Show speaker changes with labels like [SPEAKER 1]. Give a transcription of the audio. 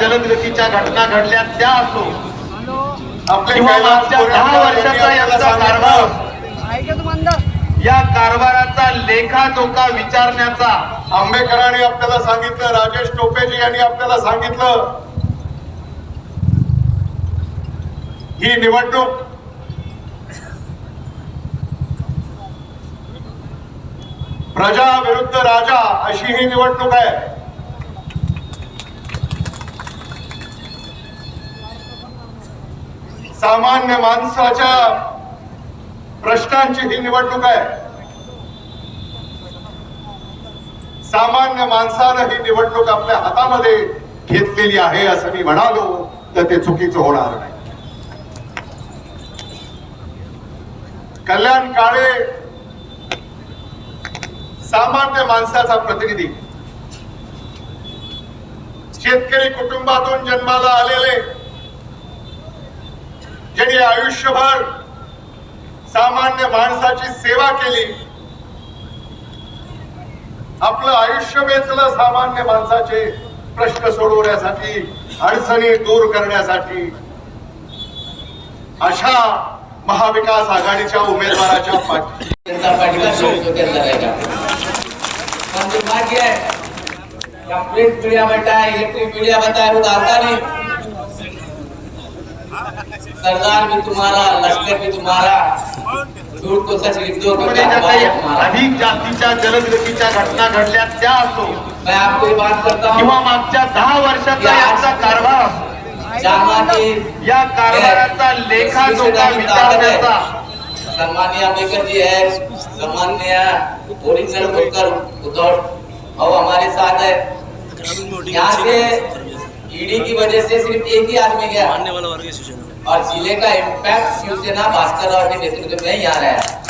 [SPEAKER 1] जलदगतीच्या घटना घडल्या त्या असो.
[SPEAKER 2] आपले
[SPEAKER 1] किंवा मागच्या दहा वर्षाचा यांचा कारभार. या कारभाराचा लेखाजोखा विचारण्याचा
[SPEAKER 2] आंबेडकरांनी आपल्याला सांगितलं राजेश टोपेजी यांनी आपल्याला सांगितलं. ही निवडणूक प्रजा विरुद्ध राजा अशी ही निवडणूक आहे. सामान्य माणसाच्या प्रश्नांची ही निवडणूक आहे. सामान्य माणसानं ही निवडणूक आपल्या हातामध्ये घेतलेली आहे असं मी म्हणालो तर ते चुकीचं होणार नाही. कल्याण काळे सामान्य माणसाचा प्रतिनिधी. शेतकरी कुटुंबातून जन्माला आलेले त्यांनी आयुष्यभर सामान्य माणसाची सेवा केली. आपलं आयुष्य वेचलं सामान्य माणसाचे प्रश्न सोडवण्यासाठी अडचणी दूर करण्यासाठी. अशा महाविकास आघाडीच्या उमेदवाराच्या पाठी
[SPEAKER 3] मीडिया बैठा है इलेक्ट्रिक मीडिया बताया वो सरदार भी तुम्हारा लश्कर भी तुम्हारा झूठ को सच लिख दो
[SPEAKER 1] अधिक जातीच्या जलदगतीच्या घटना घडल्या त्या असो.
[SPEAKER 3] मैं आपको ये बात करता
[SPEAKER 1] किंवा
[SPEAKER 3] हूँ
[SPEAKER 1] मागच्या दहा वर्षाचा यांचा कारभार. या कारभाराचा लेखाजोखा विचारण्याचा.
[SPEAKER 3] सम्मान्य अंबेडकर जी है सम्मान्य ओरिजिनल मुनकर उद्धव और हमारे साथ है। यहाँ से ईडी की वजह से सिर्फ एक ही आदमी गया।
[SPEAKER 4] मानने वाला वर्ग शिवसेना
[SPEAKER 3] और जिले का इम्पैक्ट शिवसेना भास्कर राव के नेतृत्व में ही आ रहा है।